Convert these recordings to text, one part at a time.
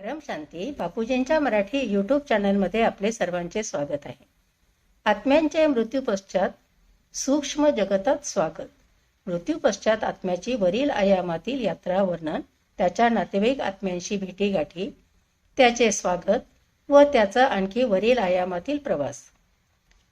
परमशांती बापूजींच्या मराठी यूट्यूब चॅनलमध्ये आपले सर्वांचे स्वागत आहे. आत्म्यांचे मृत्यूपश्चात सूक्ष्म जगतात स्वागत. मृत्यूपश्चात आत्म्याची वरील आयामातील यात्रा वर्णन त्याच्या नातेवाईक आत्म्यांशी भेटीगाठी त्याचे स्वागत व त्याचा आणखी वरील आयामातील प्रवास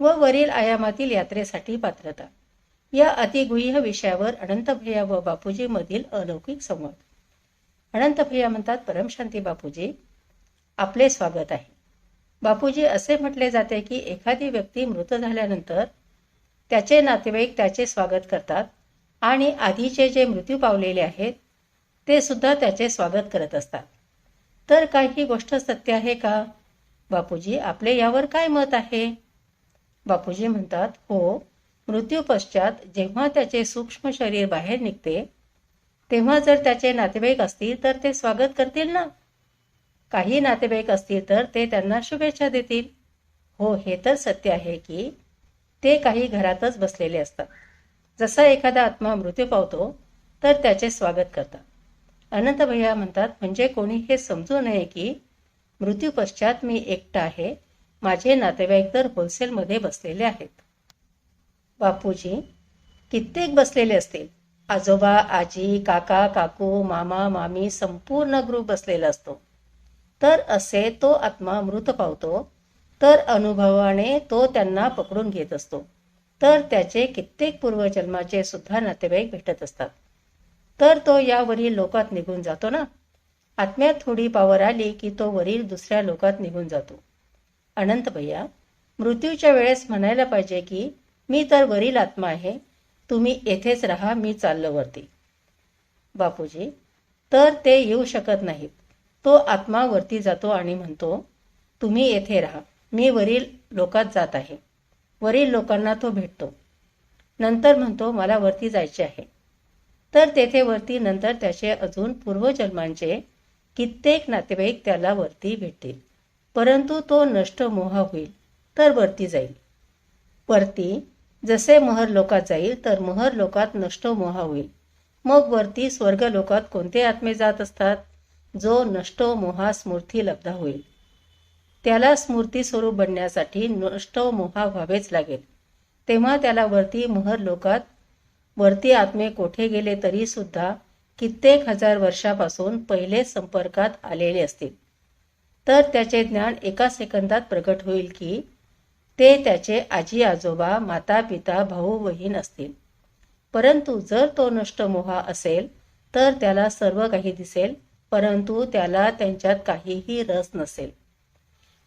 व वरील आयामातील यात्रेसाठी पात्रता. या अतिगुह्य विषयावर अनंत भैया व बापूजीमधील अलौकिक संवाद. अनंत भैया म्हणतात परमशांती बापूजी आपले स्वागत आहे. बापूजी असे म्हटले जाते की एखादी व्यक्ती मृत झाल्यानंतर त्याचे नातेवाईक त्याचे स्वागत करतात आणि आधीचे जे मृत्यू पावलेले आहेत ते सुद्धा त्याचे स्वागत करत असतात. तर काही गोष्ट सत्य आहे का? बापूजी आपले यावर काय मत आहे? बापूजी म्हणतात हो मृत्यूपश्चात जेव्हा त्याचे सूक्ष्म शरीर बाहेर निघते तेव्हा जर त्याचे नातेवाईक असतील तर ते स्वागत करतील ना? काही नातेवाईक असतील तर ते त्यांना शुभेच्छा देतील. हो हे तर सत्य आहे की ते काही घरातच बसलेले असतात. जसा एखादा आत्मा मृत्यू पावतो तर त्याचे स्वागत करतात. अनंत भैया म्हणतात म्हणजे कोणी हे समजू नये की मृत्यू पश्चात मी एकटा आहे. माझे नातेवाईक तर होलसेलमध्ये बसलेले आहेत. बापूजी कित्येक बसलेले असतील. आजोबा आजी काका काकू मामा मामी संपूर्ण ग्रुप बसलेला असतो. तर असे तो आत्मा मृत पावतो तर अनुभवाने तो त्यांना पकडून घेत असतो. तर त्याचे कित्येक पूर्वजन्माचे सुद्धा नातेवाईक भेटत असतात. तर तो या वरील लोकात निघून जातो ना? आत्म्यात थोडी पावर आली की तो वरील दुसऱ्या लोकात निघून जातो. अनंत भैया मृत्यूच्या वेळेस म्हणायला पाहिजे की मी तर वरील आत्मा आहे तुम्ही येथेच राहा मी चाललो वरती. बापूजी तर ते येऊ शकत नाहीत. तो आत्मा वरती जातो आणि म्हणतो तुम्ही येथे राहा मी वरील लोकात जात आहे. वरील लोकांना तो भेटतो. नंतर म्हणतो मला वरती जायचे आहे. तर तेथे वरती नंतर त्याचे अजून पूर्वजन्मांचे कित्येक नातेवाईक त्याला वरती भेटतील. परंतु तो नष्ट मोहा होईल तर वरती जाईल. वरती जसे महर लोकात जाईल तर महर लोकात नष्ट मोहा होईल. मग वरती स्वर्ग लोकात कोणते आत्मे जात असतात? जो नष्ट मोहा स्मृती लब्ध होईल. त्याला स्मृती स्वरूप बनण्यासाठी नष्ट मोहा व्हावेच लागेल. तेव्हा त्याला वरती मोहर लोकात वरती आत्मे कोठे गेले तरी सुद्धा कित्येक हजार वर्षापासून पहिले संपर्कात आलेले असतील. तर त्याचे ज्ञान एका सेकंदात प्रगट होईल की ते त्याचे आजी आजोबा माता पिता भाऊ बहीण असतील. परंतु जर तो नष्ट मोहा असेल तर त्याला सर्व काही दिसेल परंतु त्याला त्यांच्यात काहीही रस नसेल.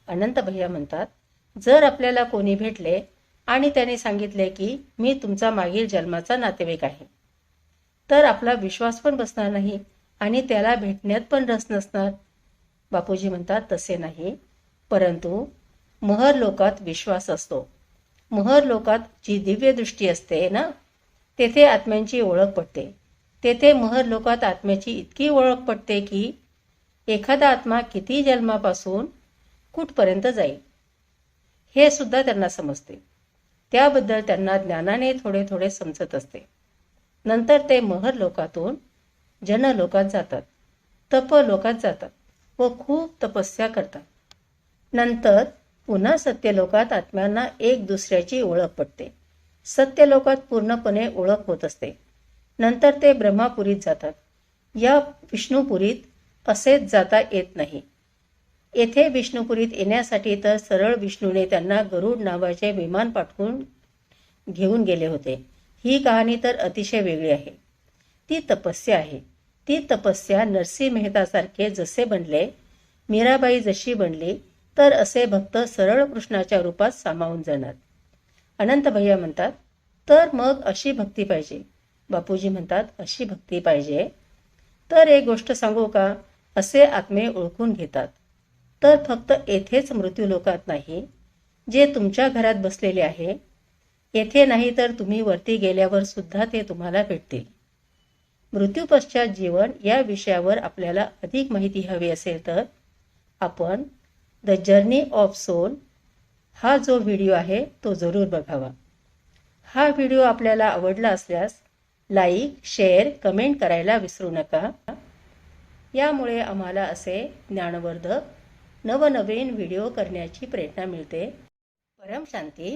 अनंत भैया म्हणतात जर आपल्याला कोणी भेटले आणि त्याने सांगितले की मी तुमचा मागील जन्माचा नातेवाईक आहे तर आपला विश्वास पण बसणार नाही आणि त्याला भेटण्यात पण रस नसणार. बापूजी म्हणतात तसे नाही. परंतु महर लोकात विश्वास असतो. महर लोकात जी दिव्य दृष्टी असते ना तेथे आत्म्यांची ओळख पडते. तेथे महर लोकात आत्म्याची इतकी ओळख पडते की एखादा आत्मा किती जन्मापासून कुठपर्यंत जाईल? हे सुद्धा त्यांना समजते. त्याबद्दल त्यांना ज्ञानाने थोडे थोडे समजत असते. नंतर ते महर लोकातून जनलोकात जातात. तप लोकात जातात व खूप तपस्या करतात. नंतर पुन्हा सत्यलोकात आत्म्यांना एक दुसऱ्याची ओळख पडते सत्यलोकात पूर्णपणे ओळख होत असते. नंतर ते ब्रह्मापुरीत जातात. या विष्णुपुरीत असेच जाता येत नाही. येथे विष्णुपुरीत येण्यासाठी तर सरळ विष्णूने त्यांना गरुड नावाचे विमान पाठवून घेऊन गेले होते. ही कहाणी तर अतिशय वेगळी आहे. ती तपस्या आहे. ती तपस्या नरसिंह मेहतासारखे जसे बनले मीराबाई जशी बनली तर असे भक्त सरळ कृष्णाच्या रूपात सामावून जाणार. अनंत भैया म्हणतात तर मग अशी भक्ती पाहिजे. बापूजी म्हणतात अशी भक्ती पाहिजे. तर एक गोष्ट सांगू का? असे आत्मे ओळखून घेतात. तर फक्त येथेच मृत्यू लोकात नाही जे तुमच्या घरात बसलेले आहे. येथे नाही तर तुम्ही वरती गेल्यावर सुद्धा ते तुम्हाला भेटतील. मृत्यूपश्चात जीवन या विषयावर आपल्याला अधिक माहिती हवी असेल तर आपण द जर्नी ऑफ सोल हा जो व्हिडिओ आहे तो जरूर बघावा. हा व्हिडिओ आपल्याला आवडला असल्यास लाईक शेअर कमेंट करायला विसरू नका. यामुळे आम्हाला असे ज्ञानवर्धक नवनवीन व्हिडिओ करण्याची प्रेरणा मिळते. परम शांती.